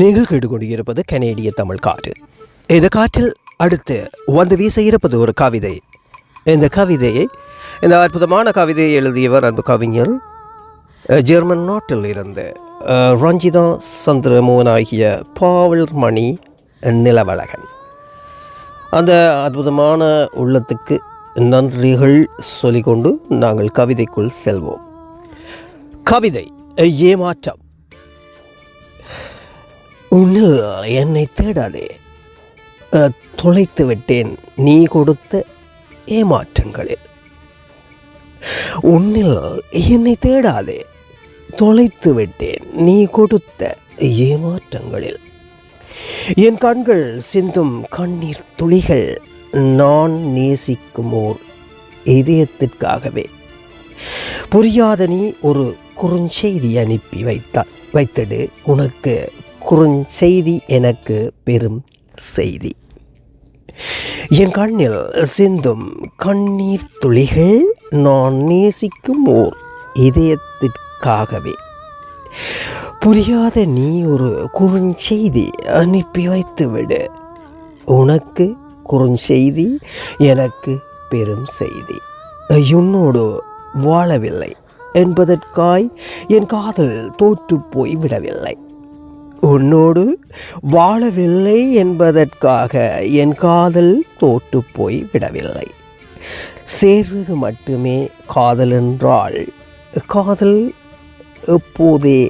நீங்கள் கேட்டுக்கொண்டிருப்பது கனேடிய தமிழ் காற்று. இந்த காற்றில் அடுத்து வந்து வீச இருப்பது ஒரு கவிதை. இந்த கவிதையை இந்த அற்புதமான கவிதையை எழுதியவர் அன்பு கவிஞர் ஜெர்மன் நாட்டில் இருந்து ரஞ்சிதா சந்திரமோகன் ஆகிய பாவல் மணி நிலவழகன். அந்த அற்புதமான உள்ளத்துக்கு நன்றிகள் சொல்லிக்கொண்டு நாங்கள் கவிதைக்குள் செல்வோம். கவிதை ஏமாற்றம். உன்னில் என்னை தேடாதே. தொலைத்து விட்டேன். நீ கொடுத்த ஏமாற்றங்களில் உன்னில் என்னை தேடாதே. தொலைத்து விட்டேன். நீ கொடுத்த ஏமாற்றங்களில். என் கண்கள் சிந்தும் கண்ணீர் துளிகள். நான் நேசிக்கும் ஓர் இதயத்திற்காகவே. புரியாத நீ ஒரு குறுஞ்செய்தி அனுப்பி வைத்தா வைத்திடு. உனக்கு குறுஞ்செய்தி எனக்கு பெரும் செய்தி. என் கண்ணில் சிந்தும் கண்ணீர் துளிகள் நான் நேசிக்கும் ஓர் இதயத்திற்காகவே. புரியாத நீ ஒரு குறுஞ்செய்தி அனுப்பி வைத்து விடு உனக்கு குறுஞ்செய்தி எனக்கு பெரும் செய்தி. என்னோடு வாழவில்லை என்பதற்காய் என் காதல் தோற்று போய் விடவில்லை. உன்னோடு வாழவில்லை என்பதற்காக என் காதல் தோற்று போய் விடவில்லை. சேர்வது மட்டுமே காதல் என்றால் காதல் எப்போதே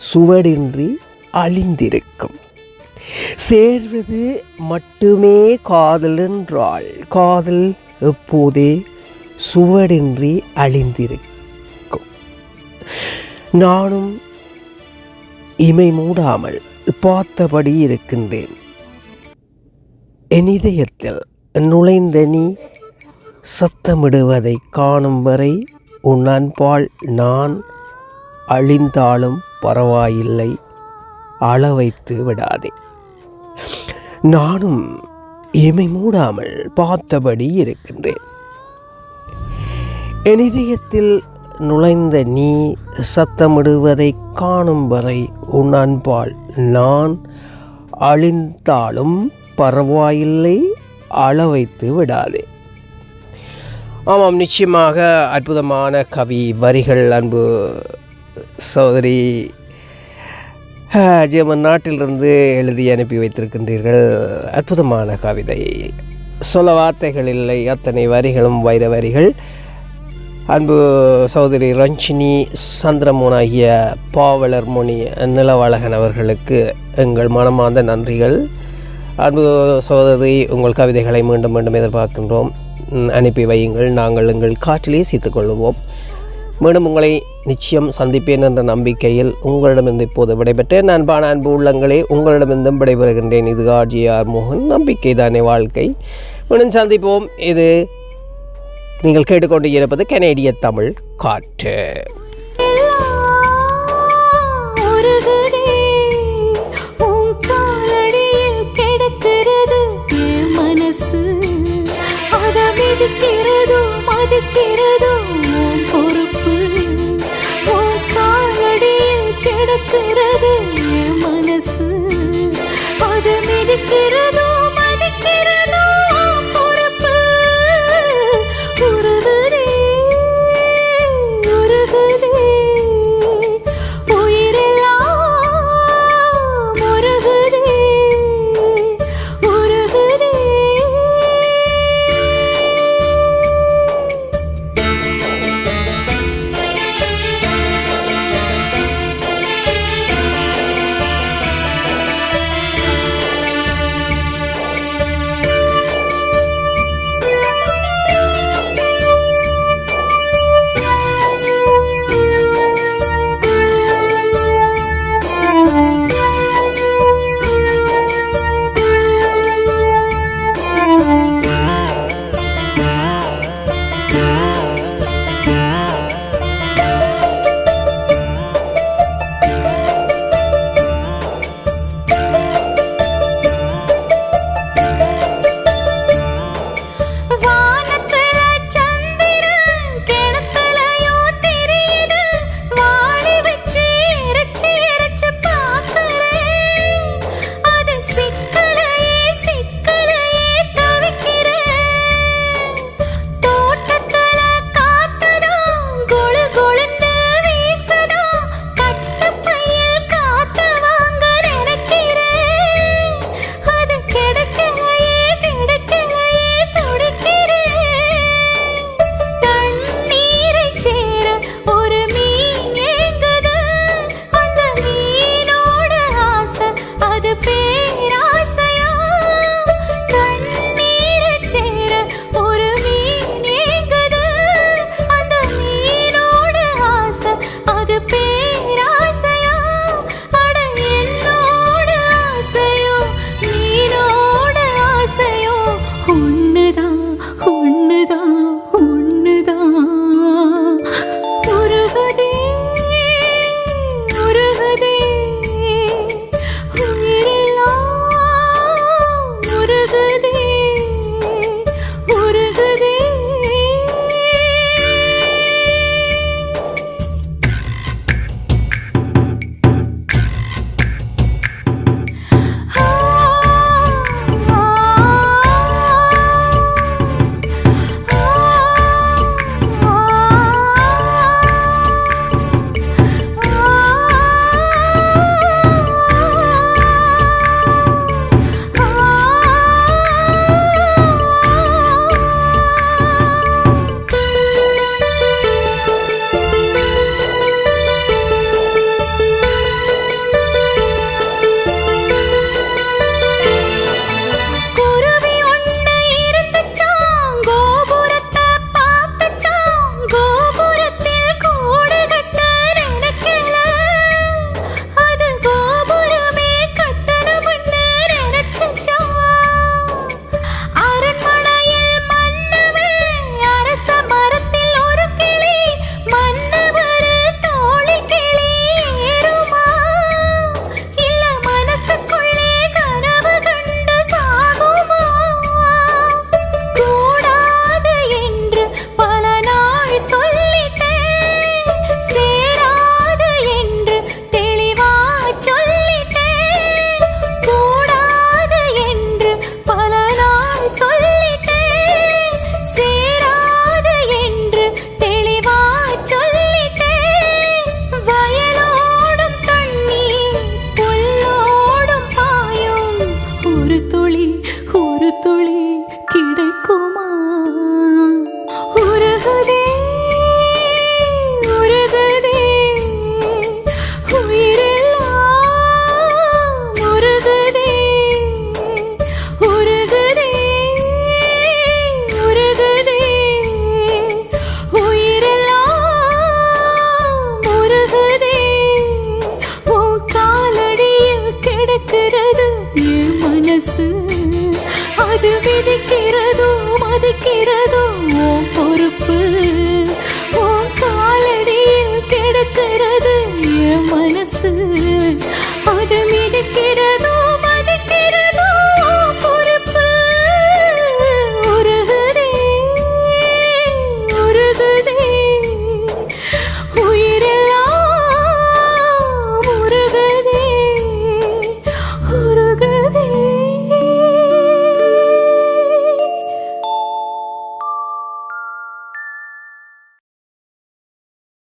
சுவடின்றி அழிந்திருக்கும். சேர்வது மட்டுமே காதல் என்றால் காதல் எப்போதே சுவடின்றி அழிந்திருக்கும். நானும் இமை மூடாமல் பார்த்தபடி இருக்கின்றேன். என் இதயத்தில் நுழைந்த நீ சத்தமிடுவதை காணும் வரை உன் அன்பால் நான் அழிந்தாலும் பரவாயில்லை அள வைத்து விடாதே. நானும் இமை மூடாமல் பார்த்தபடி இருக்கின்றேன். என் இதயத்தில் நுழைந்த நீ சத்தமிடுவதை காணும் வரை உன் அன்பால் நான் அழிந்தாலும் பரவாயில்லை அள வைத்து விடாதே. ஆமாம் நிச்சயமாக அற்புதமான கவி வரிகள் அன்பு சோதரி ஜெர்மன் நாட்டிலிருந்து எழுதி அனுப்பி வைத்திருக்கின்றீர்கள். அற்புதமான கவிதை. சொல்ல வார்த்தைகள் இல்லை அத்தனை வரிகளும் வைர வரிகள். அன்பு சகோதரி ரஞ்சினி சந்திரமோன் ஆகிய பாவலர் முனி நிலவழகன் அவர்களுக்கு எங்கள் மனமார்ந்த நன்றிகள். அன்பு சகோதரி உங்கள் கவிதைகளை மீண்டும் மீண்டும் எதிர்பார்க்கின்றோம். அனுப்பி வையுங்கள். நாங்கள் எங்கள் காற்றிலே சீத்துக்கொள்வோம் மீண்டும் உங்களை நிச்சயம் சந்திப்பேன் என்ற நம்பிக்கையில் உங்களிடமிருந்து இப்போது விடைபெற்றேன். அன்பான அன்பு உள்ளங்களே உங்களிடமிருந்தும் விடைபெறுகின்றேன். இது ஆர்ஜிஆர் மோகன். நம்பிக்கை தானே வாழ்க்கை. மீண்டும் சந்திப்போம். இது நீங்கள் கேட்டுக்கொண்டு இருப்பது கனேடிய தமிழ் காற்று உருகுதே, உன் மனசு. அத மிதிக்கிறதோ, மதிக்கிறதோ உன் பொறுப்பு. உன் காலடியில் கிடக்கிறது மனசு. அத மிதிக்கிறதோ,